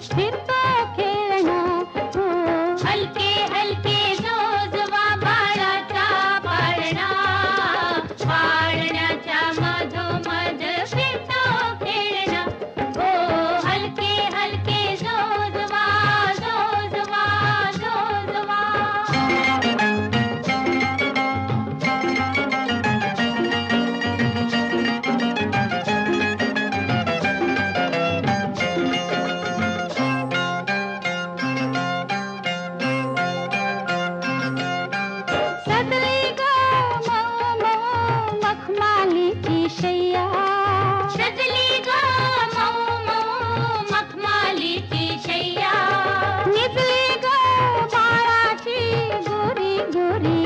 Did Gori